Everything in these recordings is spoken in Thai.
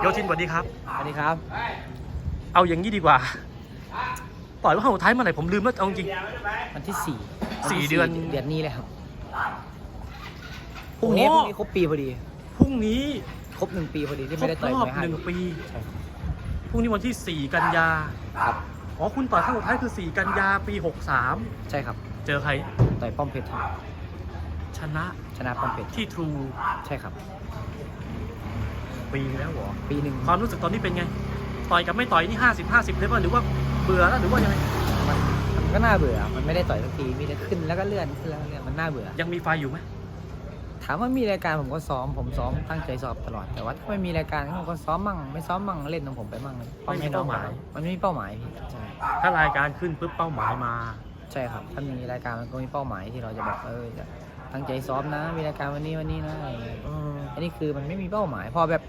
โยทินสวัสดีครับ สวัสดีครับ เอาอย่างนี้ดีกว่าต่อยว่าครั้งสุดท้ายเมื่อไหร่ผมลืมแล้วเอาจริง วันที่สี่สี่วัที่เดือน เดือนนี้เลยครับพรุ่งนี้โอ้พรุ่งนี้ครบปีพอดีพรุ่งนี้ครบหนึ่งปีพอดีที่ครไม่บได้ต่อยรอบมวยห้าหนึ่งยกปีใช่ครับพรุ่งนี้วันที่4กันยาครับอ๋อคุณต่อยครั้งสุดท้ายคือ4กันยาปี63ใช่ครับ เจอใครต่อยป้อมเพชรครับชนะชนะป้อมเพชรที่ทรูใช่ครับ ปีแล้วเหรอปีหนึ่งความรู้สึกตอนนี้เป็นไง ต่อยกับไม่ต่อยนี่50 50เลยป่ะหรือว่าเบื่อแล้วหรือว่ายังไงมันมันก็น่าเบื่อ มันไม่ได้ต่อยสักที มีแต่ขึ้นแล้วก็เลื่อนขึ้นแล้วก็เลื่อน มันน่าเบื่อ ยังมีไฟอยู่ไหมถามว่ามีรายการผมก็ซ้อม ผมซ้อมตั้งใจสอบตลอด แต่ว่าถ้าไม่มีรายการผมก็ซ้อมมั่ง ไม่ซ้อมมั่ง เล่นของผมไปมั่งเลยนให้น้องมันไม่มีเป้าหมายพี่ใช่ ถ้ารายการขึ้นปุ๊บเป้าหมายมา ใช่ครับ ถ้ามีรายการมันก็มีเป้าหมายที่เราจะแบบเออจะ ตั้งใจซ้อมนะมีรายการวันนี้วันนี้นะอะไรอย่างเงี้ยเอออันนี้คือมันไม่มีเป้าหมาย พอแบบ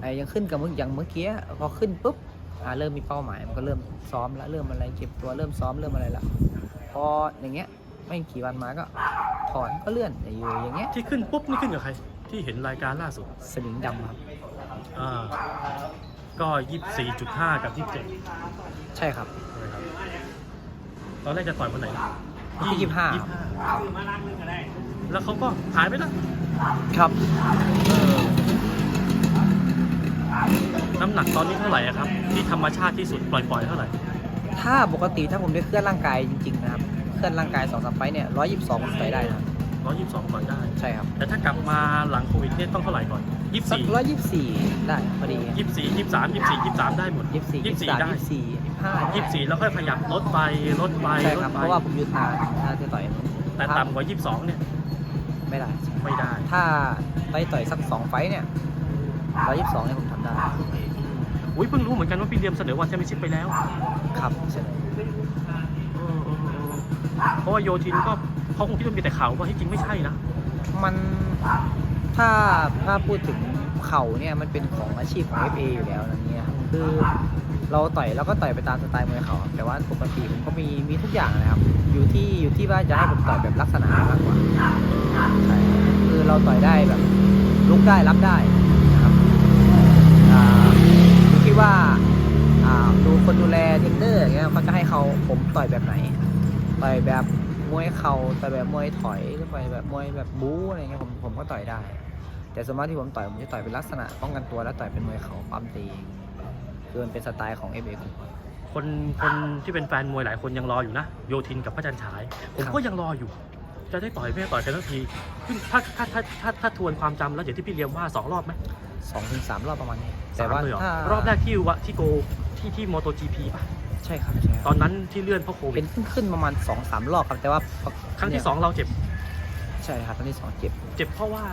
ไอ้ยังขึ้นกับมึงอย่างเมื่อกี้พอขึ้นปุ๊บอ่าเริ่มมีเป้าหมายมันก็เริ่มซ้อมแล้วเริ่มอะไรเก็บตัวเริ่มซ้อมเริ่มอะไรละพออย่างเงี้ยไม่กี่วันมาก็ถอนก็เลื่อนอยู่อย่างเงี้ยที่ขึ้นปุ๊บนี่ขึ้นกับใคร ที่เห็นรายการล่าสุดสลิงดำครับอ่าก็24.5กับ27ใช่ครับ นะครับตอนแรกจะต่อยวันไหน วันที่25ยี่สิบห้าแล้วเขาก็หายไปแล้วครับน้ำหนักตอนนี้เท่าไหร่อะครับ ที่ธรรมชาติที่สุดปล่อยๆเท่าไหร่ ถ้าปกติถ้าผมได้เคลื่อนร่างกายจริงๆนะครับ เคลื่อนร่างกายสองสามไฟต์เนี่ยร้อยยี่สิบสองผมต่อยได้นะครับ 122ต่อยได้ ใช่ครับแต่ถ้ากลับมาหลังโควิดเนี่ยต้องเท่าไหร่ก่อน สัก24ร้อยยี่สิบสี่ได้พอดี24 23 24 23 ได้หมด ยี่สิบสี่ยี่สิบสาม24ได้ ยี่สิบสี่ยี่สิบห้า24 แล้วค่อยขยับลดไปลดไปใช่ลคดรับไปเพราะว่าผมหยุดนานถ้าจะต่อยแต่ต่ำกว่า 22 เนี่ยไม่ได้ ไม่ได้ ถ้าไปต่อยสักสองไฟต์เนี่ยร้อยยี่สิบสองเนี่ยผมทำได้อุ้ยเพิ่งรู้เหมือนกันว่าพี่เลียมเสนอวันแชมเปี้ยนชิพไปแล้วครับใช่เออเออเออเพราะว่าโยทินก็ เขาคงคิดว่ามีแต่เข่าว่าที่จริงไม่ใช่นะมันถ้าถ้าพูดถึงเข่าเนี่ยมันเป็นของอาชีพของ FA อยู่แล้วนะเนี่ยคือเราต่อยเราก็ต่อยไปตามสไตล์มวยเขาแต่ว่าปกติผมก็มีมีทุกอย่างนะครับ อยู่ที่อยู่ที่ว่าจะให้ผมต่อยแบบลักษณะมากกว่าใช่คือเราต่อยได้แบบลุกได้รับได้นะครับอยู่ที่ว่าดูคนดูแลเทรนเนอร์อย่างเงี้ยเขาจะให้เขาผมต่อยแบบไหนต่อยแบบ มวยเข่าต่อยแบบมวยถอยหรือต่อยแบบมวยแบบบู๊อะไรเงี้ยผมผมก็ต่อยได้ แต่ส่วนมากที่ผมต่อยผมจะต่อยเป็นลักษณะป้องกันตัวแล้วต่อยเป็นมวยเข่าปั๊มตีคือมันเป็นสไตล์ของเอฟเอคนคนที่เป็นแฟนมวยหลายคนยังรออยู่นะโยทินกับพระจันทร์ฉาย ผมก็ยังรออยู่ จะได้ต่อยไม่ได้ต่อยกันทันทีขึ้นถ้าถ้าถ้าถ้าถ้าทวนความจำแล้วอย่างที่พี่เลียมว่าสองรอบไหมสองถึงสามรอบประมาณนี้สแต่มว่าเลยเหรอถ้ารอบแรกที่วะที่โกที่ที่มอโตจีพีป่ะใช่ครับใช่คตรับอนนั้นที่เลื่อนเพราะโควิเป็ดนขึ้นขึ้นประมาณสองสามรอบครับแต่ว่าครั้งที่สองเราเจ็บใช่ครับครั้งที่สองเจ็บเจ็บเพราะว่า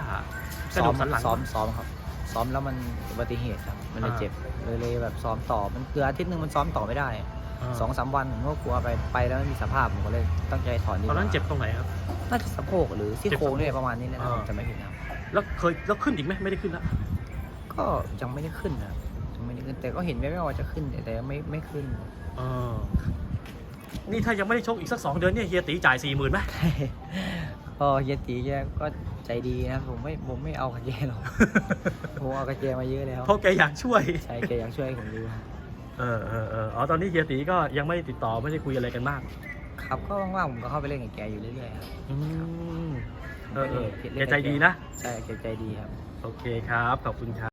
กระซ้อดูมกสันหลัง ซ้อมซ้อมครับ ซ้อมแล้วมันอุบัติเหตุครับ มันเลยอ่า เจ็บเลยเลยแบบซ้อมต่อมันคืออาทิตย์หนึ่งมันซ้อมต่อไม่ได้าสองสามวันผมก็กลัวไปไปแล้วไม่มีสภาพผมก็เลยตั้งใจถอนดีกตอนว่านั้นเจ็บตรงไหนครับ น่าจะสะโพกหรือซี่โครงเนี่ยประมาณนี้นะถ้าอ่า ผมจะไม่ผิดนะครับแล้วเคยแล้วขึ้นอีกไหมไม่ได้ขึ้นแล้วก็ยังไม่ได้ขึ้นนะยังไม่ได้ ขึ้น แต่ก็เห็นแว่วๆว่าจะขึ้นแต่แต่ยังไม่ไม่ขึ้น เออนี่ถ้ายังไม่ได้ชกอีกสักสองเดือนเนี่ยเฮียตีจ่ายสี่หมื่นไหม พอเฮียตีแกก็ใจดีนะผมไม่ผมไม่เอากับแกหรอก ผมเอากับแกมาเยอะแล้วเพราะแกอยากช่วย ใช่แกอยากช่วยให้ผมดูครับเออเออเอออ๋อตอนนี้เฮียตีก็ยังไม่ได้ติดต่อไม่ได้คุยอะไรกันมาก ครับก็ว่างๆผมก็เข้าไปเล่นกับแกอยู่เรื่อยๆครับอืมเออเออล่นแกใจดีนะ ใช่แกใจดีครับ โอเคครับ ขอบคุณครับ